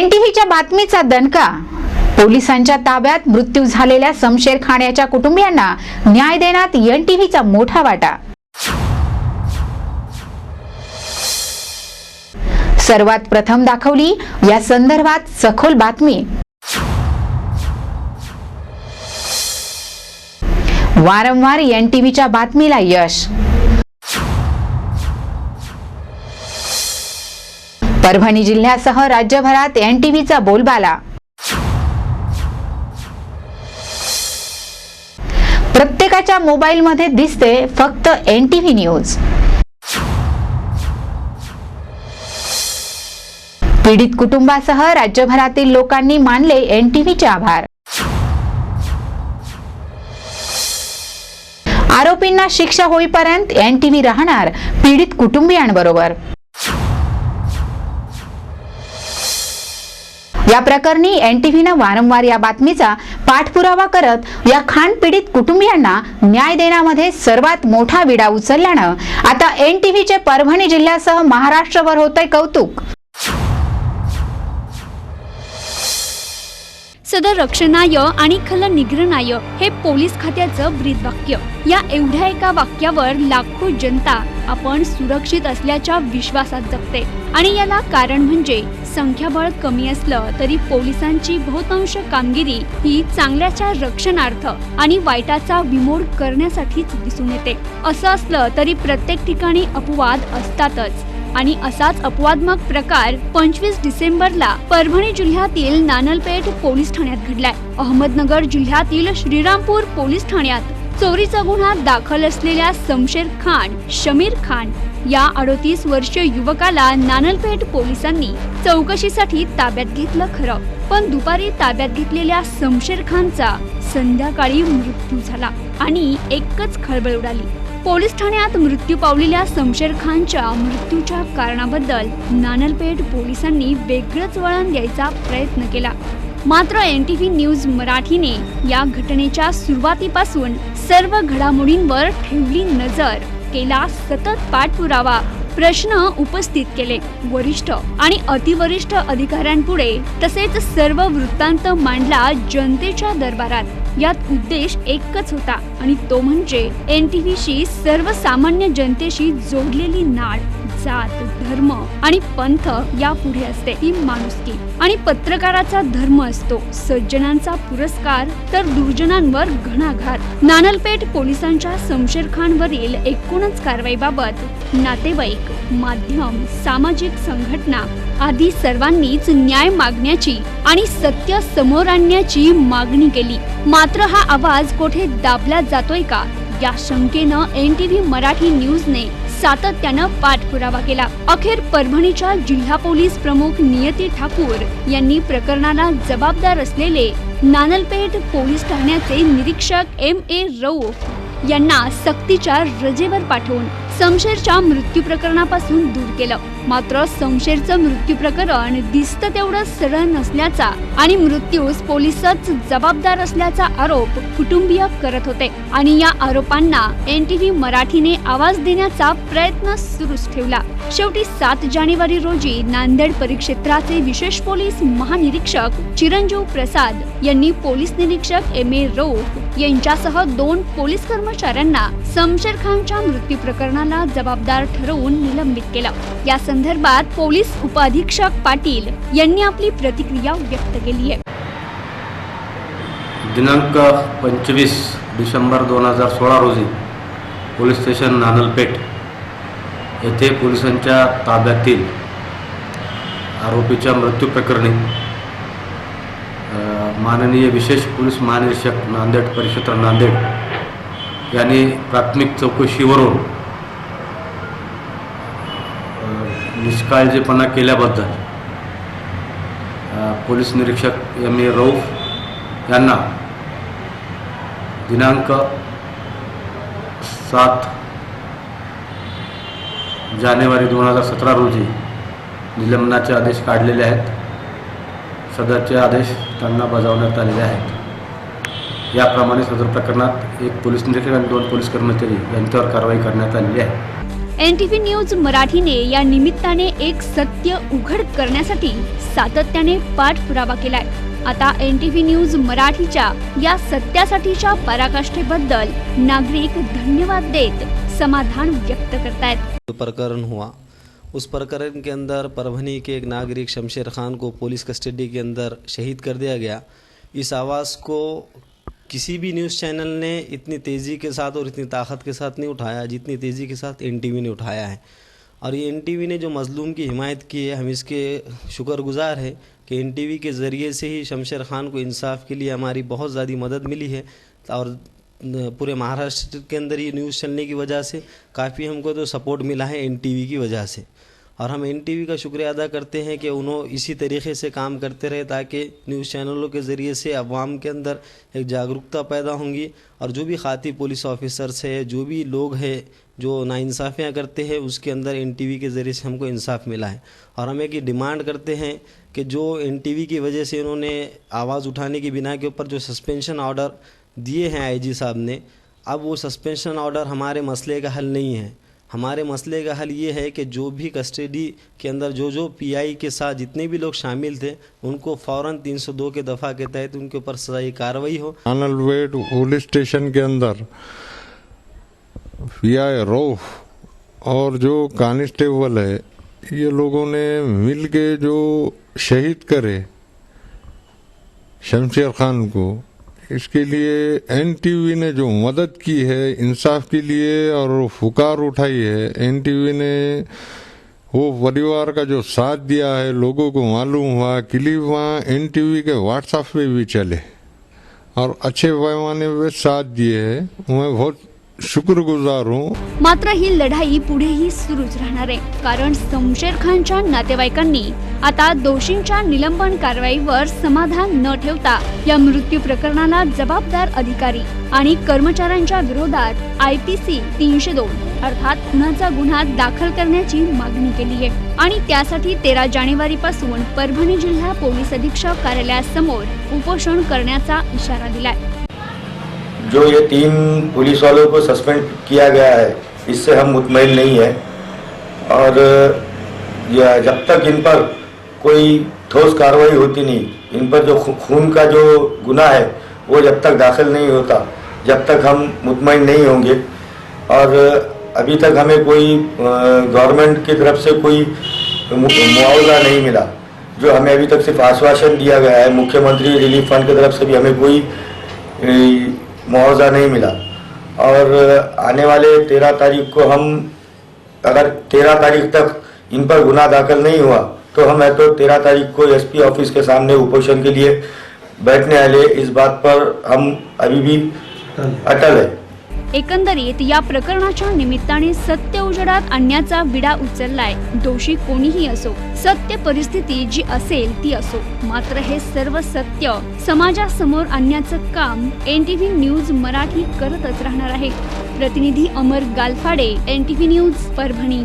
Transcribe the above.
एनटीव्हीच्या बातमीचा दणका. पोलिसांच्या ताब्यात मृत्यू झालेल्या समशेर खाण्याच्या कुटुंबियांना न्याय देण्यात एनटीव्हीचा मोठा वाटा. सर्वात प्रथम दाखवली या संदर्भात सखोल बातमी. वारंवार एनटीव्हीच्या बातमीला यश. परभणी जिल्ह्यासह राज्यभरात एनटीव्हीचा बोलबाला. प्रत्येकाच्या मोबाईलमध्ये दिसते फक्त एनटीव्ही न्यूज. पीडित कुटुंबासह राज्यभरातील लोकांनी मानले एनटीव्हीचे आभार. आरोपींना शिक्षा होईपर्यंत एनटीव्ही राहणार पीडित कुटुंबियांबरोबर. या प्रकरणी एन टीव्हीनं वारंवार या बातमीचा पाठपुरावा करत या खाण पीडित कुटुंबियांना न्याय देण्यामध्ये सर्वात मोठा विडा उचलल्यानं आता एन टी व्हीचे परभणी जिल्ह्यासह महाराष्ट्रभर होतंय कौतुक. सदर रक्षणाय आणि खल निग्रणाय हे पोलीस खात्याचं ब्रीदवाक्य. या एवढ्या एका वाक्यावर लाखो जनता आपण सुरक्षित असल्याच्या विश्वासात जगते. आणि याला कारण म्हणजे संख्याबळ कमी असलं तरी पोलिसांची बहुतांश कामगिरी ही चांगल्याच्या रक्षणार्थ आणि वाईटाचा विमोड करण्यासाठीच दिसून येते. असं असलं तरी प्रत्येक ठिकाणी अपवाद असतातच. आणि असाच अपवादमक प्रकार पंचवीस डिसेंबरला परभणी जिल्ह्यातील नानलपेठ पोलीस ठाण्यात घडलाय. अहमदनगर जिल्ह्यातील श्रीरामपूर पोलीस ठाण्यात चोरीचा गुन्हा दाखल असलेल्या समशेर खान शमीर खान या अडोतीस वर्षीय युवकाला नानलपेठ पोलिसांनी चौकशीसाठी ताब्यात घेतलं खरं. पण दुपारी ताब्यात घेतलेल्या समशेर खानचा संध्याकाळी मृत्यू झाला आणि एकच खळबळ उडाली. पोलीस ठाण्यात मृत्यू पावलेल्या समशेर खानच्या मृत्यूच्या कारणाबद्दल नानलपेठ पोलिसांनी वेगळंच वळण द्यायचा प्रयत्न केला. मात्र एन टी व्ही न्यूज मराठीने या घटनेच्या सुरुवातीपासून सर्व घडामोडींवर ठेवली नजर केला सतत पाठपुरावा प्रश्न उपस्थित केले. वरिष्ठ आणि अतिवरिष्ठ अधिकाऱ्यांपुढे तसेच सर्व वृत्तांत मांडला जनतेच्या दरबारात. यात उद्देश एकच होता आणि तो म्हणजे एन टी व्हीशी सर्वसामान्य जनतेशी जोडलेली नाळ. जात धर्म आणि पंथ यापुढे असते. ती माणुसकी. आणि पत्रकाराचा धर्म असतो. सज्जनांचा पुरस्कार तर दुर्जनांवर घणाघात. नानलपेठ पोलिसांच्या शमशेर खानवरील एकूणच कारवाईबाबत नातेवाईक माध्यम सामाजिक संघटना आदी सर्वांनीच न्याय मागण्याची आणि सत्य समोर आणण्याची मागणी केली. मात्र हा आवाज कोठे दाबला जातोय का? या शंकेनं एन टी व्ही मराठी न्यूजने सातत्यानं पाठपुरावा केला. अखेर परभणीच्या जिल्हा पोलीस प्रमुख नियती ठाकूर यांनी प्रकरणाला जबाबदार असलेले नानलपेठ पोलीस ठाण्याचे निरीक्षक एम ए रऊफ यांना सक्तीच्या रजेवर पाठवून समशेरच्या मृत्यू प्रकरणापासून दूर केलं. मात्र समशेरचं मृत्यू प्रकरण दिसतं तेवढं सरळ नसल्याचा आणि मृत्यूस पोलिसच जबाबदार असल्याचा आरोप कुटुंबीय करत होते. आणि या आरोपांना एन टी व्ही मराठीने आवाज देण्याचा प्रयत्न सुरूच ठेवला. शेवटी सात जानेवारी रोजी नांदेड परिक्षेत्राचे विशेष पोलीस महानिरीक्षक चिरंजीव प्रसाद यांनी पोलीस निरीक्षक एम ए रो यांच्यासह दोन पोलीस कर्मचाऱ्यांना समशेर खानच्या मृत्यू प्रकरणाला जबाबदार ठरवून निलंबित केलं. या संदर्भात पोलीस उपअधीक्षक पाटील यांनी आपली प्रतिक्रिया व्यक्त केली आहे. दिनांक पंचवीस डिसेंबर दोन हजार सोळा रोजी पोलीस स्टेशन नानलपेठ येथे पोलिसांच्या ताब्यातील आरोपीच्या मृत्यू प्रकरणी माननीय विशेष पोलीस महानिरीक्षक नांदेड परिक्षेत्र नांदेड यांनी प्राथमिक चौकशीवरून निष्काळजीपणा केल्याबद्दल पोलीस निरीक्षक एम ए रऊफ यांना दिनांक सात जानेवारी दोन हजार सतरा रोजी निलंबनाचे आदेश काढलेले आहेत. सदरचे आदेश त्यांना बजावण्यात आलेले आहेत. याप्रमाणे सदर प्रकरणात एक पोलीस निरीक्षक आणि दोन पोलीस कर्मचारी यांच्यावर कारवाई करण्यात आलेली आहे. एन टी व्ही न्यूज मराठीने या निमित्ताने एक सत्य उघड करण्यासाठी सातत्याने पाठपुरावा केलाय. आता एन टी व्ही न्यूज मराठीच्या या सत्यासाठीच्या पराकाष्ठेबद्दल नागरिक धन्यवाद देत समाधान व्यक्त करतायत. जो प्रकरण हुआ। उस प्रकरण के अंदर परभनी के एक नागरिक शमशेर खान को पुलिस कस्टडी के अंदर शहीद कर दिया गया। इस आवाज़ को किसी भी न्यूज़ चैनल ने इतनी तेज़ी के साथ और इतनी ताकत के साथ नहीं उठाया, जितनी तेज़ी के साथ एनटीवी ने उठाया है। और ये एनटीवी ने जो मज़लूम की हिमायत की है, हम इसके शुक्रगुजार है कि एनटीवी के ज़रिए से ही शमशेर खान को इंसाफ के लिए हमारी बहुत ज़्यादा मदद मिली है। और पूरे महाराष्ट्र के अंदर ये न्यूज़ चलने की वजह से काफ़ी हमको तो सपोर्ट मिला है एनटीवी की वजह से। और हम एन का शुक्रिया अदा करते हैं कि उन्होंने इसी तरीके से काम करते रहे ताकि न्यूज़ चैनलों के ज़रिए से अवाम के अंदर एक जागरूकता पैदा होंगी और जो भी खाती पुलिस ऑफिसर्स है, जो भी लोग हैं, जो नाइंसाफ़ियाँ करते हैं, उसके अंदर एन के ज़रिए से हमको इंसाफ मिला है। और हम एक डिमांड करते हैं कि जो एन की वजह से इन्होंने आवाज़ उठाने की बिना के ऊपर जो सस्पेंशन ऑर्डर दिए हैं आईजी साहब ने, अब वो सस्पेंशन ऑर्डर हमारे मसले का हल नहीं है। हमारे मसले का हल ये है कि जो भी कस्टडी के अंदर जो जो पीआई के साथ जितने भी लोग शामिल थे, उनको फ़ौरन 302 के दफ़ा के तहत उनके ऊपर सजाई कार्रवाई हो। आनलवेट पुलिस स्टेशन के अंदर पीआई रोफ और जो कांस्टेबल है, ये लोगों ने मिल के जो शहीद करे, शमशेर खान को इसके लिए एनटीवी ने जो मदद की है इंसाफ के लिए और फुकार उठाई है एनटीवी ने वो परिवार का जो साथ दिया है लोगों को मालूम हुआ कि क्लिप वहाँ एनटीवी के व्हाट्सएप पे भी चले। और अच्छे पैमाने पे साथ दिए है। मैं बहुत शुक्रगुजार. हूँ मात्र ही लढाई पुढेही सुरूच राहणार आहे. कारण समशेर खानच्या नातेवाईकांनी आता दोषींच्या निलंबन कारवाईवर समाधान न ठेवता या मृत्यू प्रकरणाला जबाबदार अधिकारी आणि कर्मचाऱ्यांच्या विरोधात आय पी सी तीनशे दोन अर्थात खुनाचा गुन्हा दाखल करण्याची मागणी केली आहे. आणि त्यासाठी तेरा जानेवारी पासून परभणी जिल्हा पोलीस अधीक्षक कार्यालयासमोर उपोषण करण्याचा इशारा दिलाय. जो ये तीन पुलिस वालों को सस्पेंड किया गया है, इससे हम मुतमिन नहीं है। और यह जब तक इन पर कोई ठोस कार्रवाई होती नहीं, इन पर जो खून का जो गुना है, वो जब तक दाखिल नहीं होता, जब तक हम मुतमिन नहीं होंगे। और, अभी तक हमें कोई गवर्नमेंट की तरफ़ से कोई मुआवजा नहीं मिला, जो हमें अभी तक सिर्फ़ आश्वासन दिया गया है। मुख्यमंत्री रिलीफ फंड की तरफ़ से भी हमें कोई मुआवजा नहीं मिला। और आने वाले तेरह तारीख को हम अगर तेरह तारीख तक इन पर गुना दाखिल नहीं हुआ तो हम है तो तेरह तारीख को एसपी ऑफ़िस के सामने उपोषण के लिए बैठने वाले इस बात पर हम अभी भी अटल है। एकंदरीत या प्रकरणाच्या निमित्ताने सत्य उजेडात आणण्याचा विडा उचललाय. दोषी कोणीही असो सत्य परिस्थिती जी असेल ती असो. मात्र हे सर्व सत्य समाजासमोर आणण्याचं काम N T V news Marathi करतच राहणार आहे. प्रतिनिधी Amar Galphade N T V news Parbhani.